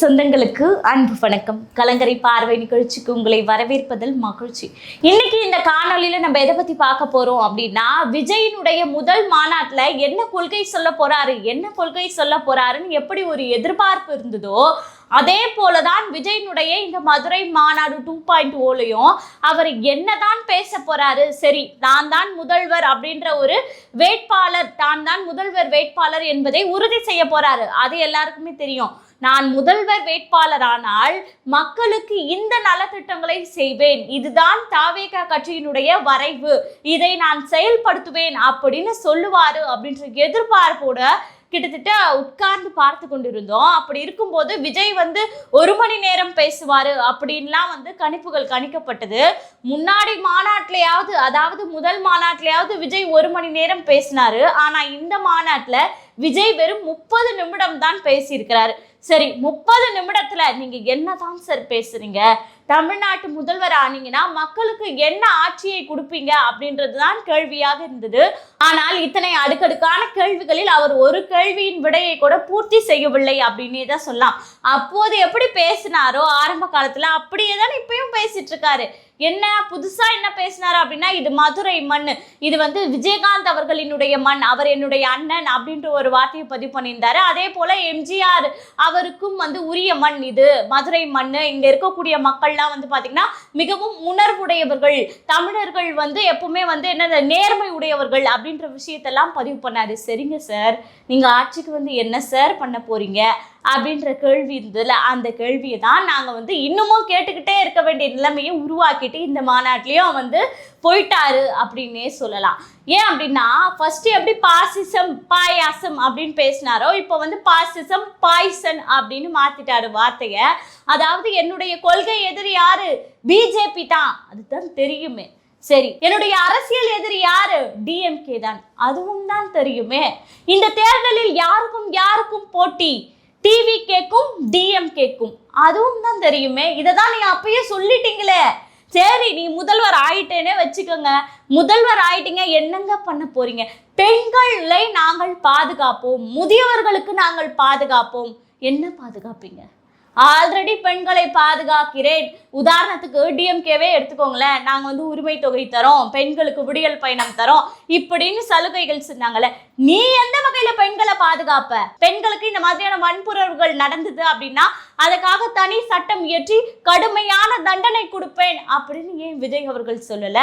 சொந்தங்களுக்கு அன்பு வணக்கம். கலங்கரை பார்வை நிகழ்ச்சிக்கு உங்களை வரவேற்பதில் மகிழ்ச்சி. இன்னைக்கு இந்த காணொலியில நம்ம எதை பத்தி பார்க்க போறோம் அப்படின்னா விஜயினுடைய முதல் மாநாட்டில் என்ன கொள்கை சொல்ல போறாரு என்ன கொள்கை சொல்ல போறாருன்னு எப்படி ஒரு எதிர்பார்ப்பு இருந்ததோ அதே போலதான் விஜயினுடைய இந்த மதுரை மாநாடு டூ பாயிண்ட் ஓலையும் அவர் என்னதான் பேச போறாரு சரி நான் தான் முதல்வர் அப்படின்ற ஒரு வேட்பாளர் தான் தான் முதல்வர் வேட்பாளர் என்பதை உறுதி செய்ய போறாரு. அது எல்லாருக்குமே தெரியும். நான் முதல்வர் வேட்பாளரானால் மக்களுக்கு இந்த நலத்திட்டங்களை செய்வேன். இதுதான் தாவேகா கட்சியினுடைய வரைவு. இதை நான் செயல்படுத்துவேன் அப்படின்னு சொல்லுவாரு அப்படின்ற எதிர்பார்ப்போட கிட்டத்தட்ட உட்கார்ந்து பார்த்து கொண்டிருந்தோம். அப்படி இருக்கும்போது விஜய் வந்து ஒரு மணி நேரம் பேசுவாரு அப்படின்லாம் வந்து கணிப்புகள் கணிக்கப்பட்டது. முன்னாடி மாநாட்டிலையாவது அதாவது முதல் மாநாட்டிலையாவது விஜய் ஒரு மணி நேரம் பேசினாரு. ஆனா இந்த மாநாட்டுல விஜய் வெறும் முப்பது நிமிடம் தான் பேசியிருக்கிறாரு. சரி முப்பது நிமிடத்துல நீங்க என்னதான் சார் பேசுறீங்க? தமிழ்நாட்டு முதல்வர் ஆனீங்கன்னா மக்களுக்கு என்ன ஆட்சியை கொடுப்பீங்க அப்படின்றது தான் கேள்வியாக இருந்தது. ஆனால் இத்தனை அடுக்கடுக்கான கேள்விகளில் அவர் ஒரு கேள்வியின் விடையை கூட பூர்த்தி செய்யவில்லை அப்படின்னே தான் சொல்லலாம். அப்போது எப்படி பேசினாரோ ஆரம்ப காலத்துல அப்படியே தான் இப்பயும் பேசிட்டு இருக்காரு. என்ன புதுசா என்ன பேசினாரு அப்படின்னா இது மதுரை மண் இது வந்து விஜயகாந்த் அவர்களினுடைய மண் அவர் என்னுடைய அண்ணன் அப்படின்ற ஒரு வார்த்தையை பதிவு பண்ணியிருந்தாரு. அதே போல எம்ஜிஆர் அவருக்கும் வந்து உரிய மண் இது மதுரை மண் இங்க இருக்கக்கூடிய மக்கள்லாம் வந்து பாத்தீங்கன்னா மிகவும் உணர்வுடையவர்கள். தமிழர்கள் வந்து எப்பவுமே வந்து என்ன நேர்மை உடையவர்கள் அப்படின்ற விஷயத்தெல்லாம் பதிவு பண்ணாரு. சரிங்க சார். நீங்க ஆட்சிக்கு வந்து என்ன சார் பண்ண போறீங்க? அப்படின்ற கேள்வி இருந்ததுல அந்த கேள்வியை தான் நாங்கள் வந்து இன்னமும் கேட்டுக்கிட்டே இருக்க வேண்டிய நிலைமையை உருவாக்கிட்டு இந்த மாநாட்டிலையும் வந்து போயிட்டாரு அப்படின்னே சொல்லலாம். ஏன் அப்படின்னா ஃபர்ஸ்ட் எப்படி பாசிசம் பாயாசம் அப்படின்னு பேசினாரோ இப்போ வந்து பாசிசம் பாய்சன் அப்படின்னு மாத்திட்டாரு வார்த்தையை. அதாவது என்னுடைய கொள்கை எதிரி யாரு? பிஜேபி தான். அதுதான் தெரியுமே. சரி என்னுடைய அரசியல் எதிரி யாரு? டிஎம்கே தான். அதுவும் தான் தெரியுமே. இந்த தேர்தலில் யாருக்கும் யாருக்கும் போட்டி? டிவி கேக்கும் டிஎம் கேக்கும். அதுவும் தான் தெரியுமே. இதை தான் நீ அப்பயே சொல்லிட்டீங்களே. சரி நீ முதல்வர் ஆயிட்டேனே வச்சுக்கோங்க. முதல்வர் ஆயிட்டீங்க என்னங்க பண்ண போறீங்க? பெண்களை நாங்கள் பாதுகாப்போம். முதியவர்களுக்கு நாங்கள் பாதுகாப்போம். என்ன பாதுகாப்பீங்க? ஆல்ரெடி பெண்களை பாதுகாக்கிறேன். உதாரணத்துக்கு டிஎம்கேவே எடுத்துக்கோங்களேன். நாங்கள் வந்து உரிமை தொகை தரோம். பெண்களுக்கு விடியல் பயணம் தரோம். இப்படின்னு சலுகைகள் சொன்னாங்கல்ல. நீ எந்த வகையில் பெண்களை பாதுகாப்ப? பெண்களுக்கு இந்த மாதிரியான வன்புணர்வுகள் நடந்தது அப்படின்னா அதுக்காக தனி சட்டம் இயற்றி கடுமையான தண்டனை கொடுப்பேன் அப்படின்னு ஏன் விஜய் அவர்கள் சொல்லல?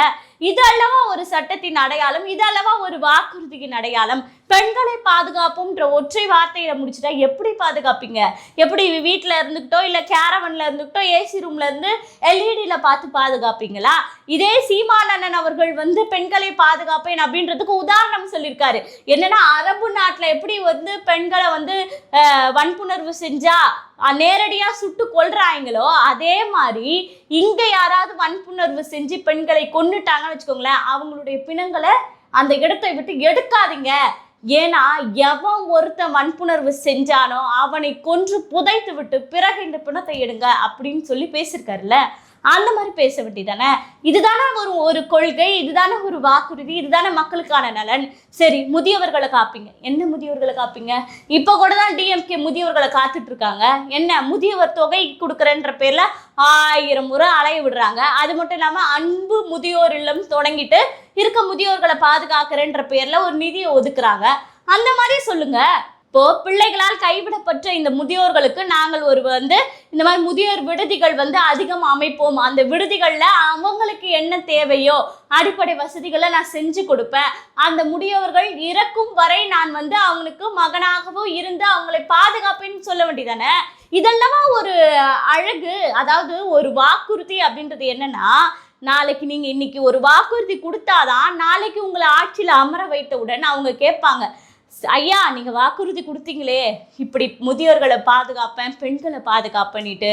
இது அல்லவா ஒரு சட்டத்தின் அடையாளம்? இது அல்லவா ஒரு வாக்குறுதியின் அடையாளம்? பெண்களை பாதுகாப்புன்ற ஒற்றை வார்த்தையில முடிச்சுட்டா எப்படி பாதுகாப்பீங்க? எப்படி வீட்டில் இருந்துக்கிட்டோ இல்லை கேரவன்ல இருந்துக்கிட்டோ ஏசி ரூம்ல இருந்து எல்இடியில் பார்த்து பாதுகாப்பீங்களா? இதே சீமானண்ணன் அவர்கள் வந்து பெண்களை பாதுகாப்பேன் அப்படின்றதுக்கு உதாரணம் சொல்லியிருக்காரு. என்னன்னா அரபு நாட்டில் எப்படி வந்து பெண்களை வந்து வன்புணர்வு செஞ்சா நேரடியாக சுட்டு கொள்றாங்களோ அதே மாதிரி இங்கே யாராவது வன்புணர்வு செஞ்சு பெண்களை கொண்டுட்டாங்கன்னு வச்சுக்கோங்களேன் அவங்களுடைய பிணங்களை அந்த இடத்தை விட்டு எடுக்காதீங்க. ஏன்னா எவன் ஒருத்தன் வன்புணர்வு செஞ்சானோ அவனை கொன்று புதைத்து விட்டு பிறகு இந்த பிணத்தை எடுங்க அப்படின்னு சொல்லி பேசியிருக்காருல்ல. அந்த மாதிரி பேச வேண்டியதானே? இதுதானே ஒரு ஒரு கொள்கை இதுதானே ஒரு வாக்குறுதி இதுதானே மக்களுக்கான நலன். சரி முதியவர்களை காப்பீங்க. என்ன முதியவர்களை காப்பீங்க? இப்போ கூட தான் டிஎம்கே முதியவர்களை காத்துட்டு இருக்காங்க என்ன முதியவர் தொகை கொடுக்குறேன்ற பேரில் ஆயிரம் முறை அலைய விடுறாங்க. அது மட்டும் இல்லாமல் அன்பு முதியோர் இல்லம் தொடங்கிட்டு இருக்க முதியோர்களை பாதுகாக்கிறேன்ற பேரில் ஒரு நிதியை ஒதுக்குறாங்க. அந்த மாதிரி சொல்லுங்கள் இப்போ பிள்ளைகளால் கைவிடப்பட்ட இந்த முதியோர்களுக்கு நாங்கள் ஒரு வந்து இந்த மாதிரி முதியோர் விடுதிகள் வந்து அதிகம் அமைப்போம். அந்த விடுதிகளில் அவங்களுக்கு என்ன தேவையோ அடிப்படை வசதிகளை நான் செஞ்சு கொடுப்பேன். அந்த முதியோர்கள் இறக்கும் வரை நான் வந்து அவங்களுக்கு மகனாகவும் இருந்து அவங்களை பாதுகாப்பேன்னு சொல்ல வேண்டியதானே? இதெல்லாம் ஒரு அழகு? அதாவது ஒரு வாக்குறுதி அப்படின்றது என்னன்னா நாளைக்கு நீங்கள் இன்னைக்கு ஒரு வாக்குறுதி கொடுத்தாதான் நாளைக்கு உங்களை ஆட்சியில் அமர வைத்தவுடன் அவங்க கேட்பாங்க ஐயா நீங்கள் வாக்குறுதி கொடுத்தீங்களே. இப்படி முதியோர்களை பாதுகாப்பேன் பெண்களை பாதுகாப்பேன்னுட்டு.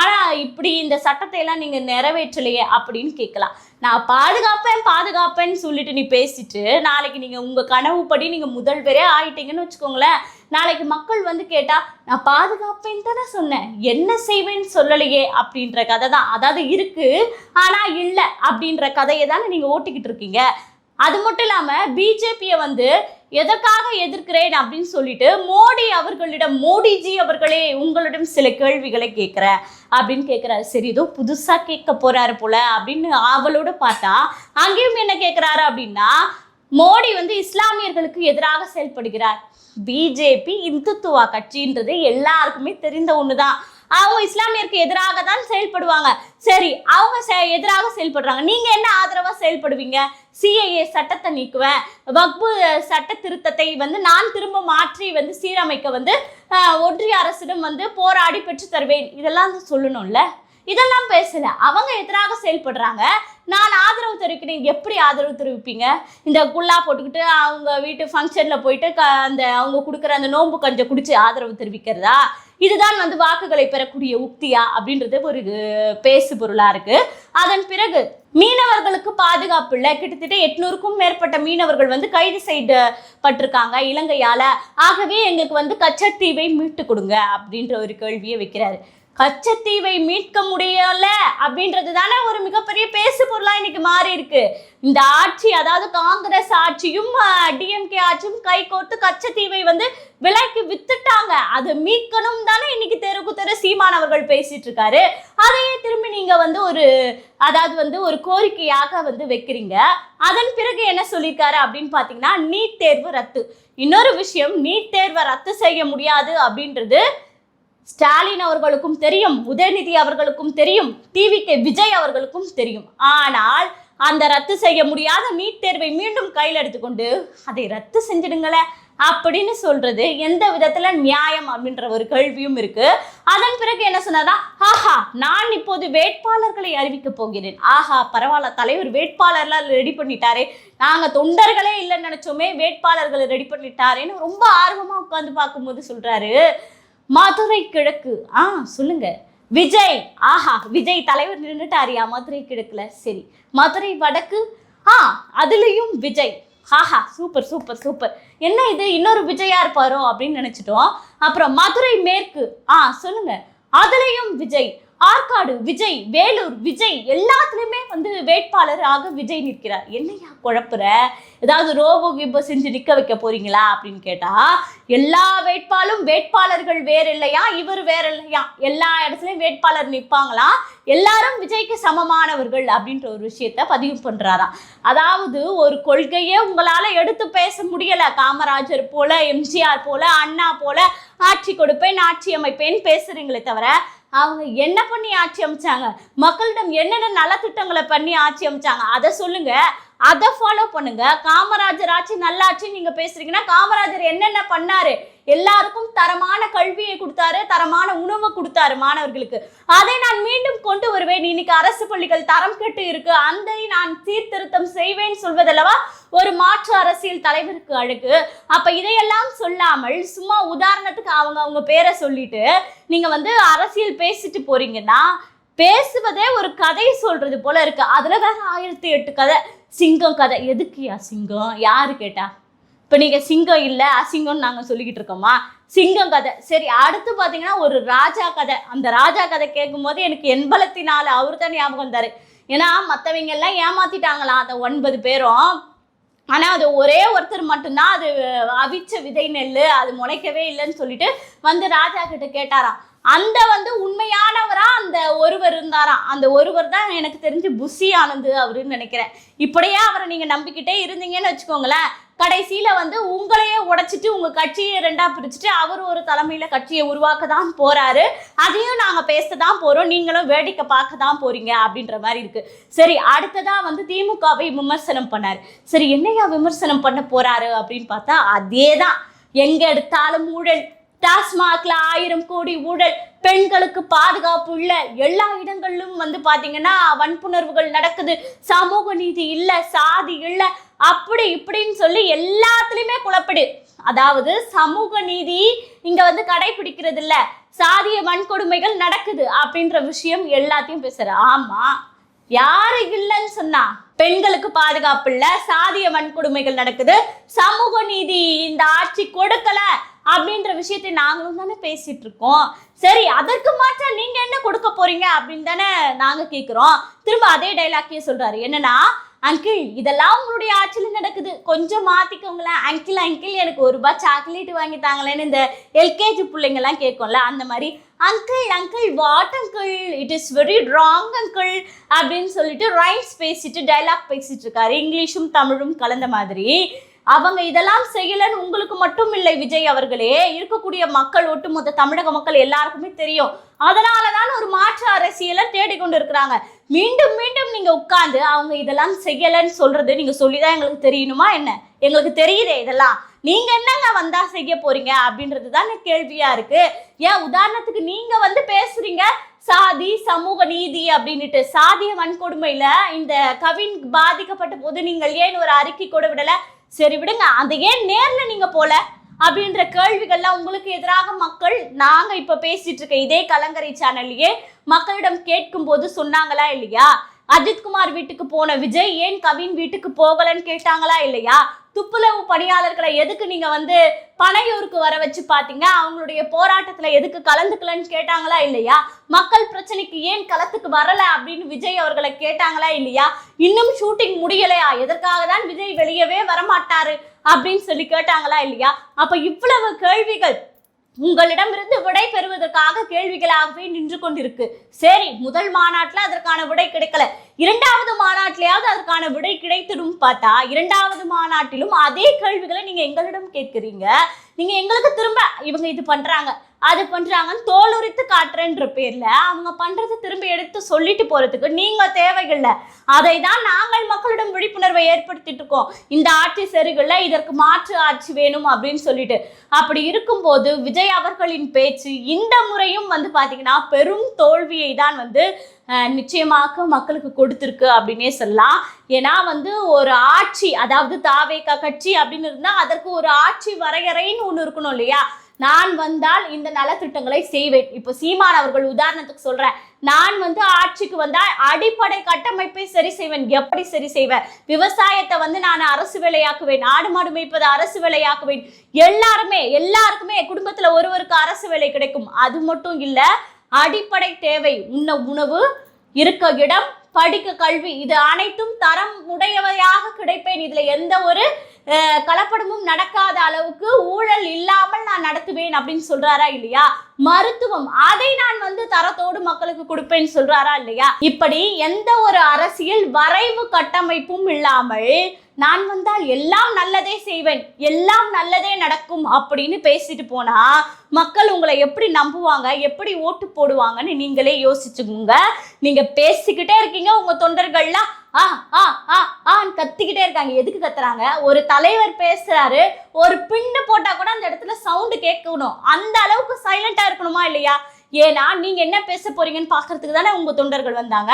ஆனால் இப்படி இந்த சட்டத்தை எல்லாம் நீங்கள் நிறைவேற்றலையே அப்படின்னு கேட்கலாம். நான் பாதுகாப்பேன் பாதுகாப்பேன்னு சொல்லிட்டு நீ பேசிட்டு நாளைக்கு நீங்கள் உங்கள் கனவுப்படி நீங்கள் முதல்வரே ஆயிட்டீங்கன்னு வச்சுக்கோங்களேன். நாளைக்கு மக்கள் வந்து கேட்டால் நான் பாதுகாப்பேன்னு தானே சொன்னேன். என்ன செய்வேன்னு சொல்லலையே அப்படின்ற கதை தான். அதாவது இருக்குது ஆனால் இல்லை அப்படின்ற கதையை தானே நீங்கள் ஓட்டிக்கிட்டு இருக்கீங்க. அது மட்டும் இல்லாமல் பிஜேபியை வந்து எதற்காக எதிர்க்கிறேன் அப்படின்னு சொல்லிட்டு மோடி அவர்களிடம் மோடிஜி அவர்களே உங்களிடம் சில கேள்விகளை கேட்குறேன் அப்படின்னு கேட்குறாரு. சரி ஏதோ புதுசாக கேட்க போகிறாரு போல அப்படின்னு ஆவலோடு பார்த்தா அங்கேயும் என்ன கேட்குறாரு அப்படின்னா மோடி வந்து இஸ்லாமியர்களுக்கு எதிராக செயல்படுகிறார். பிஜேபி இந்துத்துவா கட்சின்றது எல்லாருக்குமே தெரிந்த ஒன்று தான் அவங்க இஸ்லாமியருக்கு எதிராக தான் செயல்படுவாங்க. சரி அவங்க செ- எதிராக செயல்படுறாங்க. நீங்க என்ன ஆதரவா செயல்படுவீங்க? சிஏஏ சட்டத்தை நீக்குவேன். வக்பு சட்ட திருத்தத்தை வந்து நான் திரும்ப மாற்றி வந்து சீரமைக்க வந்து ஒன்றிய அரசிடம் வந்து போராடி பெற்று தருவேன். இதெல்லாம் வந்து சொல்லணும்ல? இதெல்லாம் பேசல. அவங்க எதிராக செயல்படுறாங்க? நான் ஆதரவு தெரிவிக்கிறேன். எப்படி ஆதரவு தெரிவிப்பீங்க? இந்த குல்லா போட்டுக்கிட்டு அவங்க வீட்டு ஃபங்க்ஷனில் போயிட்டு க அந்த அவங்க கொடுக்குற அந்த நோன்பு கஞ்சை குடிச்சு ஆதரவு தெரிவிக்கிறதா? இதுதான் வந்து வாக்குகளை பெறக்கூடிய உக்தியா? அப்படின்றது ஒரு பேசு பொருளா இருக்கு. அதன் பிறகு மீனவர்களுக்கு பாதுகாப்பு இல்லை. கிட்டத்தட்ட எட்நூறுக்கும் மேற்பட்ட மீனவர்கள் வந்து கைது செய்யப்பட்டிருக்காங்க இலங்கையால. ஆகவே எங்களுக்கு வந்து கச்சத்தீவை மீட்டு கொடுங்க அப்படின்ற ஒரு கேள்வியை வைக்கிறாரு. கச்சத்தீவை மீட்க முடியல அப்படின்றது தானே ஒரு மிகப்பெரிய பேசு பொருளா இன்னைக்கு மாறி இருக்கு. இந்த ஆட்சி அதாவது காங்கிரஸ் ஆட்சியும் டிஎம்கே ஆட்சியும் கை கோர்த்து கச்சத்தீவை வந்து விலைக்கு வித்துட்டாங்க. அதை மீட்கணும் தானே இன்னைக்கு தெருக்கு தெரு சீமான் அவர்கள் பேசிட்டு இருக்காரு. அதையே திரும்பி நீங்க வந்து ஒரு அதாவது வந்து ஒரு கோரிக்கையாக வந்து வைக்கிறீங்க. அதன் பிறகு என்ன சொல்லியிருக்காரு அப்படின்னு பார்த்தீங்கன்னா நீட் தேர்வு ரத்து. இன்னொரு விஷயம் நீட் தேர்வை ரத்து செய்ய முடியாது அப்படின்றது ஸ்டாலின் அவர்களுக்கும் தெரியும் உதயநிதி அவர்களுக்கும் தெரியும் டிவிகே விஜய் அவர்களுக்கும் தெரியும். ஆனால் அந்த ரத்து செய்ய முடியாத நீட் தேர்வை மீண்டும் கையில் எடுத்துக்கொண்டு அதை ரத்து செஞ்சிடுங்களேன் அப்படின்னு சொல்றது எந்த விதத்துல நியாயம் அப்படின்ற ஒரு கேள்வியும் இருக்கு. அதன் பிறகு என்ன சொன்னதா? ஆஹா நான் இப்போது வேட்பாளர்களை அறிவிக்க போகிறேன். ஆஹா பரவாயில்ல தலைவர் வேட்பாளர்லாம் ரெடி பண்ணிட்டாரே. நாங்க தொண்டர்களே இல்லைன்னு நினைச்சோமே வேட்பாளர்களை ரெடி பண்ணிட்டாரேன்னு ரொம்ப ஆர்வமா உட்காந்து பார்க்கும்போது சொல்றாரு. மதுரை கிழக்கு. ஆ சொல்லுங்க. விஜய் ஆஹா விஜய் தலைவர் நின்றுட்டாரியா மதுரை கிழக்குல? சரி. மதுரை வடக்கு? ஆ அதுலயும் விஜய். ஹாஹா சூப்பர் சூப்பர் சூப்பர். என்ன இது? இன்னொரு விஜயா இருப்பாரோ அப்படின்னு நினைச்சிட்டோம். அப்புறம் மதுரை மேற்கு? ஆ சொல்லுங்க. அதுலயும் விஜய். ஆற்காடு விஜய் வேலூர் விஜய் எல்லாத்துலயுமே வந்து வேட்பாளராக விஜய் நிற்கிறார். என்னையா குழப்புற? ஏதாவது ரோபோ கிபோ செஞ்சு நிக்க வைக்க போறீங்களா அப்படின்னு கேட்டா எல்லா வேட்பாலும் வேட்பாளர்கள் வேற இல்லையா இவர் வேற இல்லையா எல்லா இடத்துலயும் வேட்பாளர் நிற்பாங்களாம் எல்லாரும் விஜய்க்கு சமமானவர்கள் அப்படின்ற ஒரு விஷயத்த பதிவு பண்றாராம் அதாவது ஒரு கொள்கையே உங்களால எடுத்து பேச முடியல. காமராஜர் போல எம்ஜிஆர் போல அண்ணா போல ஆட்சி கொடுப்பேன் ஆட்சி அமைப்பேன்னு பேசுறீங்களே தவிர அவங்க என்ன பண்ணி ஆட்சி அமைச்சாங்க? மக்களிடம் என்னென்ன நலத்திட்டங்களை பண்ணி ஆட்சி அமைச்சாங்க? அதை சொல்லுங்க. அதை ஃபாலோ பண்ணுங்க. காமராஜர் ஆட்சி நல்லாட்சி நீங்க பேசுறீங்கன்னா காமராஜர் என்னென்ன பண்ணாரு? எல்லாருக்கும் தரமான கல்வியை கொடுத்தாரு தரமான உணவு கொடுத்தாரு மாணவர்களுக்கு. அதை நான் மீண்டும் கொண்டு வருவேன். இன்னைக்கு அரசு பள்ளிகள் தரம் கெட்டு இருக்கு. அதை நான் சீர்திருத்தம் செய்வேன் சொல்வதல்லவா? ஒரு மாற்று அரசியல் தலைவருக்கு அழகு. அப்ப இதையெல்லாம் சொல்லாமல் சும்மா உதாரணத்துக்கு அவங்க அவங்க பேரை சொல்லிட்டு நீங்க வந்து அரசியல் பேசிட்டு போறீங்கன்னா பேசுவதே ஒரு கதை சொல்றது போல இருக்கு. அதுல வேற ஆயிரத்தி எட்டு கதை. சிங்கம் கதை. எதுக்குயா சிங்கம்? யாரு கேட்டா? இப்போ நீங்கள் சிங்கம் இல்லை அசிங்கம்னு நாங்கள் சொல்லிக்கிட்டு இருக்கோமா? சிங்கம் கதை. சரி அடுத்து பார்த்தீங்கன்னா ஒரு ராஜா கதை. அந்த ராஜா கதை கேட்கும்போது எனக்கு எண்பலத்தினால அவர் தான் ஞாபகம் வந்தார். ஏன்னா மற்றவங்க எல்லாம் ஏமாத்திட்டாங்களாம் அந்த ஒன்பது பேரும். ஆனால் அது ஒரே ஒருத்தர் மட்டும்தான் அது அவிச்ச விதை நெல் அது முளைக்கவே இல்லைன்னு சொல்லிட்டு வந்து ராஜா கிட்ட கேட்டாராம். அந்த வந்து உண்மையானவரா அந்த ஒருவர் இருந்தாராம். அந்த ஒருவர் தான் எனக்கு தெரிஞ்சு புஷி ஆனந்து அவருன்னு நினைக்கிறேன். இப்படியே அவரை நீங்கள் நம்பிக்கிட்டே இருந்தீங்கன்னு வச்சுக்கோங்களேன். கடைசியில வந்து உங்களையே உடைச்சிட்டு உங்க கட்சியை ரெண்டா பிரிச்சுட்டு அவர் ஒரு தலைமையில கட்சியை உருவாக்க தான் போறாரு. அதையும் நாங்க பேச தான் போறோம். நீங்களும் வேடிக்கை பார்க்க தான் போறீங்க அப்படின்ற மாதிரி இருக்கு. சரி அடுத்ததா வந்து திமுகவை விமர்சனம் பண்ணாரு. சரி என்னையா விமர்சனம் பண்ண போறாரு அப்படின்னு பார்த்தா அதே தான் எங்க எடுத்தாலும் ஊழல். டாஸ்மாக்ல ஆயிரம் கோடி ஊழல் பெண்களுக்கு பாதுகாப்பு இல்ல. எல்லா இடங்களிலும் வந்து பாத்தீங்கன்னா வன்புணர்வுகள் நடக்குது. சமூக நீதி இல்ல சாதி இல்ல. அப்படி இப்படின்னு சொல்லி எல்லாத்துலயுமே குழப்பிடு. அதாவது சமூக நீதி இங்க வந்து கடைபிடிக்கிறது இல்ல. சாதிய வன்கொடுமைகள் நடக்குது அப்படின்ற விஷயம் எல்லாத்தையும் பேசுற ஆமா. யாரு இல்லைன்னு சொன்னா பெண்களுக்கு பாதுகாப்பு இல்ல சாதிய வன்கொடுமைகள் நடக்குது. சமூக நீதி இந்த ஆட்சி கொடுக்கல. அப்படின்ற விஷயத்தை நாங்களும் தானே பேசிட்டு இருக்கோம் சரி அதற்கு மாற்ற நீங்க என்ன கொடுக்க போறீங்க அப்படின்னு தானே நாங்க கேட்கிறோம் திரும்ப அதே டைலாக்கே சொல்றாரு. என்னன்னா அங்கிள் இதெல்லாம் உங்களுடைய ஆட்சியில் நடக்குது. கொஞ்சம் மாத்திக்கோங்களேன். அங்கிள் அங்கிள் எனக்கு ஒரு ரூபாய் சாக்லேட் வாங்கி தாங்களேன்னு இந்த எல்கேஜி பிள்ளைங்கெல்லாம் கேட்கும்ல அந்த மாதிரி uncle uncle what uncle it is very wrong uncle அப்படின்னு சொல்லிட்டு ரைட்ஸ் பேசிட்டு டைலாக் பேசிட்டு இருக்காரு. இங்கிலீஷும் தமிழும் கலந்த மாதிரி. அவங்க இதெல்லாம் செய்யலன்னு உங்களுக்கு மட்டும் இல்லை விஜய் அவர்களே. இருக்கக்கூடிய மக்கள் ஒட்டுமொத்த தமிழக மக்கள் எல்லாருக்குமே தெரியும். அதனாலதான் ஒரு மாற்று அரசியலை தேடிக்கொண்டு இருக்கிறாங்க மீண்டும் மீண்டும் நீங்க உட்கார்ந்து அவங்க இதெல்லாம் செய்யலைன்னு சொல்றது நீங்க சொல்லிதான் எங்களுக்கு தெரியணுமா என்ன? எங்களுக்கு தெரியுதே இதெல்லாம். நீங்க என்னங்க வந்தா செய்ய போறீங்க அப்படின்றது தான் கேள்வியா இருக்கு. ஏன் உதாரணத்துக்கு நீங்க வந்து பேசுறீங்க சாதி சமூக நீதி அப்படின்ட்டு சாதிய வன்கொடுமையில இந்த கவின் பாதிக்கப்பட்ட போது நீங்கள் ஏன் ஒரு அறிக்கை கூட விடல? சரி விடுங்க. அந்த ஏன் நேர்ல நீங்க போல? அப்படின்ற கேள்விகள்லாம் உங்களுக்கு எதிராக மக்கள் நாங்க இப்ப பேசிட்டு இருக்க இதே கலங்கரை சேனல்லையே மக்களிடம் கேட்கும் போது சொன்னாங்களா இல்லையா? அஜித்குமார் வீட்டுக்கு போன விஜய் ஏன் கவின் வீட்டுக்கு போகலன்னு கேட்டாங்களா இல்லையா? துப்புரவு பணியாளர்களை எதுக்கு நீங்க வந்து பனையூருக்கு வர வச்சு பாத்தீங்க? அவங்களுடைய போராட்டத்துல எதுக்கு கலந்துக்கலன்னு கேட்டாங்களா இல்லையா? மக்கள் பிரச்சனைக்கு ஏன் களத்துக்கு வரல அப்படின்னு விஜய் அவர்களை கேட்டாங்களா இல்லையா? இன்னும் ஷூட்டிங் முடியலையா? எதற்காக தான் விஜய் வெளியவே வரமாட்டாரு அப்படின்னு சொல்லி கேட்டாங்களா இல்லையா? அப்ப இவ்வளவு கேள்விகள் உங்களிடமிருந்து விடை பெறுவதற்காக கேள்விகளாகவே நின்று கொண்டிருக்கு. சரி முதல் மாநாட்டில் அதற்கான விடை கிடைக்கல. இரண்டாவது மாநாட்டிலேயாவது அதற்கான விடை கிடைத்திடும் பார்த்தா இரண்டாவது மாநாட்டிலும் அதே கேள்விகளை நீங்கள் எங்களிடம் கேட்குறீங்க. நீங்கள் எங்களுக்கு திரும்ப இவங்க இது பண்ணுறாங்க அது பண்றாங்கன்னு தோலுரித்து காட்டுறேன்ற பேரில் அவங்க பண்ணுறதை திரும்ப எடுத்து சொல்லிட்டு போகிறதுக்கு நீங்கள் தேவையில்லை அதை தான் நாங்கள் மக்களிடம் விழிப்புணர்வை ஏற்படுத்திட்டு இருக்கோம் இந்த ஆட்சி செருகுல இதற்கு மாற்று ஆட்சி வேணும் அப்படின்னு சொல்லிட்டு. அப்படி இருக்கும்போது விஜய் அவர்களின் பேச்சு இந்த முறையும் வந்து பார்த்தீங்கன்னா பெரும் தோல்வியை தான் வந்து நிச்சயமாக மக்களுக்கு கொடுத்துருக்கு அப்படின்னே சொல்லலாம். ஏன்னா வந்து ஒரு ஆட்சி அதாவது தாவேகா கட்சி அப்படின்னு இருந்தால் அதற்கு ஒரு ஆட்சி வரையறைன்னு ஒன்று இருக்கணும் இல்லையா? நான் வந்தால் இந்த நலத்திட்டங்களை செய்வேன். இப்போ சீமான் அவர்கள் உதாரணத்துக்கு சொல்றேன் நான் வந்து ஆட்சிக்கு வந்தால் அடிப்படை கட்டமைப்பை சரி செய்வேன். எப்படி சரி செய்வேன்? விவசாயத்தை வந்து நான் அரசு வேலையாக்குவேன். ஆடு மாடு மேய்ப்பதை அரசு வேலையாக்குவேன். எல்லாருமே எல்லாருக்குமே குடும்பத்துல ஒருவருக்கு அரசு வேலை கிடைக்கும். அது மட்டும் இல்ல அடிப்படை தேவை உண்ண உணவு இருக்க இடம் படிக்க கல்வி இது அனைத்தும் தரம் உடையவையாக கிடைப்பேன். இதுல எந்த ஒரு கலப்படமும் நடக்காத அளவுக்கு ஊழல் இல்லாமல் நான் நடத்துவேன் அப்படின்னு சொல்றாரா இல்லையா? மருத்துவம் அதை நான் வந்து தரத்தோடு மக்களுக்கு கொடுப்பேன்னு சொல்றாரா இல்லையா? இப்படி எந்த ஒரு அரசியல் வரைவு கட்டமைப்பும் இல்லாமல் நான் வந்தால் எல்லாம் நல்லதே செய்வேன் எல்லாம் நல்லதே நடக்கும் அப்படின்னு பேசிட்டு போனா மக்கள் உங்களை எப்படி நம்புவாங்க எப்படி ஓட்டு போடுவாங்கன்னு நீங்களே யோசிச்சுக்கோங்க. நீங்க பேசிக்கிட்டே இருக்கீங்க உங்க தொண்டர்கள்லாம். ஆ ஆ ஆ ஆன்னு கத்திக்கிட்டே இருக்காங்க. எதுக்கு கத்துறாங்க? ஒரு தலைவர் பேசுறாரு. ஒரு பின்னு போட்டா கூட அந்த இடத்துல சவுண்டு கேட்கணும். அந்த அளவுக்கு சைலண்டா இருக்கணுமா இல்லையா? ஏன்னா நீங்க என்ன பேச போறீங்கன்னு பாக்குறதுக்கு தானே உங்க தொண்டர்கள் வந்தாங்க.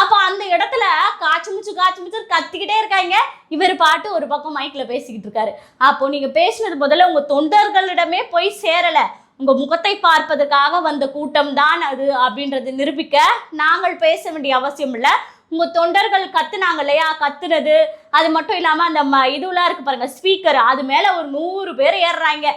அப்ப அந்த இடத்துல காய்ச்சி முச்சு காய்ச்சி முச்சு கத்திக்கிட்டே இருக்காங்க. இவர் பாட்டு ஒரு பக்கம் மைக்ல பேசிக்கிட்டு இருக்காரு. அப்போ நீங்க பேசினது முதல்ல உங்க தொண்டர்களிடமே போய் சேரல. உங்க முகத்தை பார்ப்பதற்காக வந்த கூட்டம் தான் அது அப்படின்றது நிரூபிக்க நாங்கள் பேச வேண்டிய அவசியம் இல்லை. உங்க தொண்டர்கள் கத்துனாங்க இல்லையா கத்துனது அது மட்டும் இல்லாம அந்த ம இதுலாம் இருக்கு பாருங்க ஸ்பீக்கர் அது மேல ஒரு நூறு பேர் ஏறுறாங்க.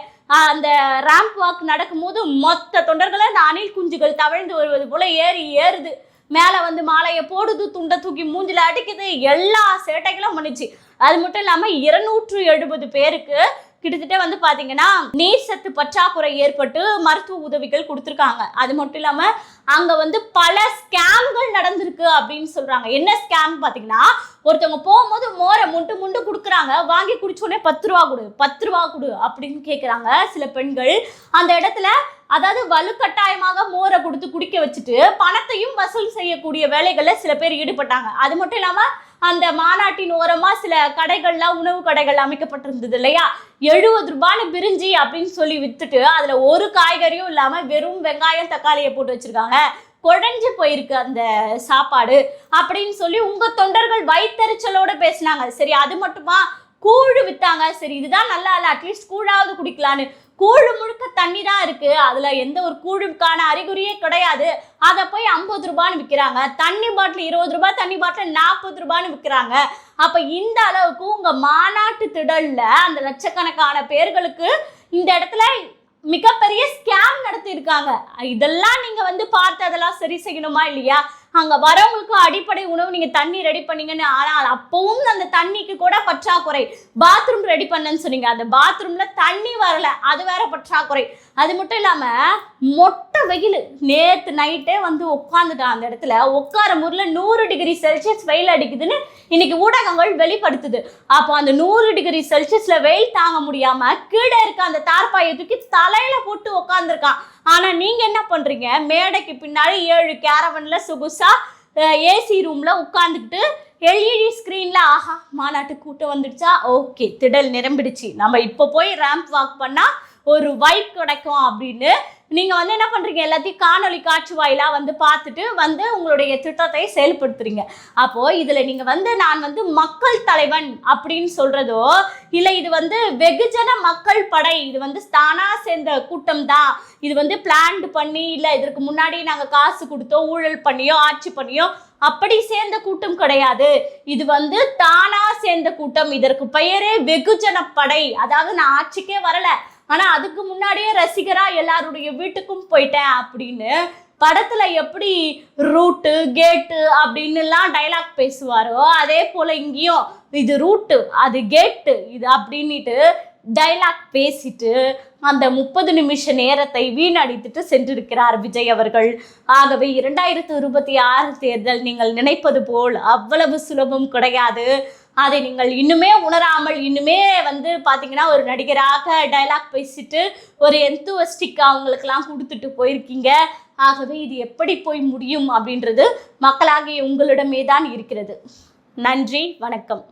அந்த ரேம்ப் வாக் நடக்கும்போது மொத்த தொண்டர்களை அந்த அணில் குஞ்சுகள் தவழ்ந்து வருவது போல ஏறி ஏறுது. மேலே வந்து மாலையை போடுது துண்டை தூக்கி மூஞ்சில அடிக்குது எல்லா சேட்டைகளும் பண்ணிச்சு. அது மட்டும் இல்லாமல் இருநூற்று எழுபது பேருக்கு கிட்டத்தட்ட வந்து பார்த்தீங்கன்னா நீர் சத்து பற்றாக்குறை ஏற்பட்டு மருத்துவ உதவிகள் கொடுத்துருக்காங்க. அது மட்டும் இல்லாமல் அங்கே வந்து பல ஸ்கேம்கள் நடந்திருக்கு அப்படின்னு சொல்கிறாங்க என்ன ஸ்கேம் பார்த்தீங்கன்னா ஒருத்தவங்க போகும்போது மோரை முண்டு முண்டு கொடுக்குறாங்க. வாங்கி குடிச்சோடனே பத்து ரூபா கொடு பத்து ரூபா கொடு அப்படின்னு கேட்குறாங்க சில பெண்கள். அந்த இடத்துல அதாவது வலுக்கட்டாயமாக மோரை கொடுத்து குடிக்க வச்சுட்டு பணத்தையும் வசூல் செய்யக்கூடிய வேலைகளில் சில பேர் ஈடுபட்டாங்க. அது மட்டும் இல்லாமல் அந்த மாநாட்டின் ஓரமா சில கடைகள்லாம் உணவு கடைகள் அமைக்கப்பட்டிருந்தது இல்லையா? எழுபது ரூபான்னு பிரிஞ்சி அப்படின்னு சொல்லி வித்துட்டு அதுல ஒரு காய்கறியும் இல்லாம வெறும் வெங்காயம் தக்காளியை போட்டு வச்சிருக்காங்க. குழஞ்சு போயிருக்கு அந்த சாப்பாடு அப்படின்னு சொல்லி உங்க தொண்டர்கள் வயித்தெரிச்சலோட பேசினாங்க. சரி அது மட்டுமா? கூழ் வித்தாங்க. சரி இதுதான் நல்லா இல்லை. அட்லீஸ்ட் கூழாவது குடிக்கலான்னு. கூழு முழுக்க தண்ணி தான் இருக்கு. அதுல எந்த ஒரு கூழுக்கான அறிகுறியே கிடையாது. அதை போய் ஐம்பது ரூபான்னு விற்கிறாங்க தண்ணி பாட்டில் இருபது ரூபாய் தண்ணி பாட்டில் நாற்பது ரூபான்னு விற்கிறாங்க அப்ப இந்த அளவுக்கு உங்க மாநாட்டு திடல்ல அந்த லட்சக்கணக்கான பேர்களுக்கு இந்த இடத்துல மிகப்பெரிய ஸ்கேம் நடத்தியிருக்காங்க. இதெல்லாம் நீங்க வந்து பார்த்து அதெல்லாம் சரி செய்யணுமா இல்லையா? அங்கே வரவங்களுக்கு அடிப்படை உணவு நீங்கள் தண்ணி ரெடி பண்ணீங்கன்னு ஆனால் அப்பவும் அந்த தண்ணிக்கு கூட பற்றாக்குறை. பாத்ரூம் ரெடி பண்ணேன்னு சொன்னீங்க. அந்த பாத்ரூமில் தண்ணி வரல. அது வேற பற்றாக்குறை. அது மட்டும் இல்லாமல் மொட்டை வெயில். நேற்று நைட்டே வந்து உட்காந்துட்டான் அந்த இடத்துல. உட்கார முறையில் நூறு டிகிரி செல்சியஸ் வெயில் அடிக்குதுன்னு இன்னைக்கு ஊடகங்கள் வெளிப்படுத்துது. அப்போ அந்த நூறு டிகிரி செல்சியஸில் வெயில் தாங்க முடியாமல் கீழே இருக்க அந்த தார்பாயை தூக்கி தலையில் போட்டு உட்காந்துருக்கான் ஆனால் நீங்கள் என்ன பண்ணுறீங்க மேடைக்கு பின்னாடி ஏழு கேரவனில் சொகுசாக ஏசி ரூமில் உட்காந்துக்கிட்டு எல்இடி ஸ்க்ரீனில் ஆஹா மாநாட்டு கூட்டம் வந்துடுச்சா? ஓகே திடல் நிரம்பிடுச்சு. நம்ம இப்போ போய் ரேம்ப் வாக் பண்ணால் ஒரு வைப் கிடைக்கும் அப்படின்னு நீங்க வந்து என்ன பண்றீங்க? எல்லாத்தையும் காணொலி காட்சி வாயிலா வந்து பார்த்துட்டு வந்து உங்களுடைய திட்டத்தை செயல்படுத்துறீங்க. அப்போ இதுல நீங்க வந்து நான் வந்து மக்கள் தலைவன் அப்படின்னு சொல்றதோ இல்ல இது வந்து வெகுஜன மக்கள் படை இது வந்து தானாக சேர்ந்த கூட்டம் தான். இது வந்து பிளான்டு பண்ணி இல்ல இதற்கு முன்னாடி நாங்க காசு கொடுத்தோ ஊழல் பண்ணியோ ஆட்சி பண்ணியோ அப்படி சேர்ந்த கூட்டம் கிடையாது. இது வந்து தானா சேர்ந்த கூட்டம். இதற்கு பெயரே வெகுஜன படை. அதாவது நான் ஆட்சிக்கே வரல. ஆனா அதுக்கு முன்னாடியே ரசிகரா எல்லாருடைய வீட்டுக்கும் போயிட்டேன் அப்படின்னு படத்துல எப்படி ரூட்டு கேட்டு அப்படின்னுலாம் டைலாக் பேசுவாரோ அதே போல இங்கேயும் இது ரூட்டு அது கேட்டு இது அப்படின்ட்டு டைலாக் பேசிட்டு அந்த முப்பது நிமிஷ நேரத்தை வீணடித்துட்டு சென்றிருக்கிறார் விஜய் அவர்கள். ஆகவே இரண்டாயிரத்து இருபத்தி ஆறு தேர்தல் நீங்கள் நினைப்பது போல் அவ்வளவு சுலபம் கிடையாது. அதை நீங்கள் இன்னுமே உணராமல் இன்னுமே வந்து பார்த்தீங்கன்னா ஒரு நடிகராக டைலாக் பேசிட்டு ஒரு எந்தூவஸ்டிக் அவங்களுக்கெல்லாம் கொடுத்துட்டு போயிருக்கீங்க. ஆகவே இது எப்படி போய் முடியும் அப்படின்றது மக்களாகிய உங்களிடமே தான் இருக்கிறது. நன்றி வணக்கம்.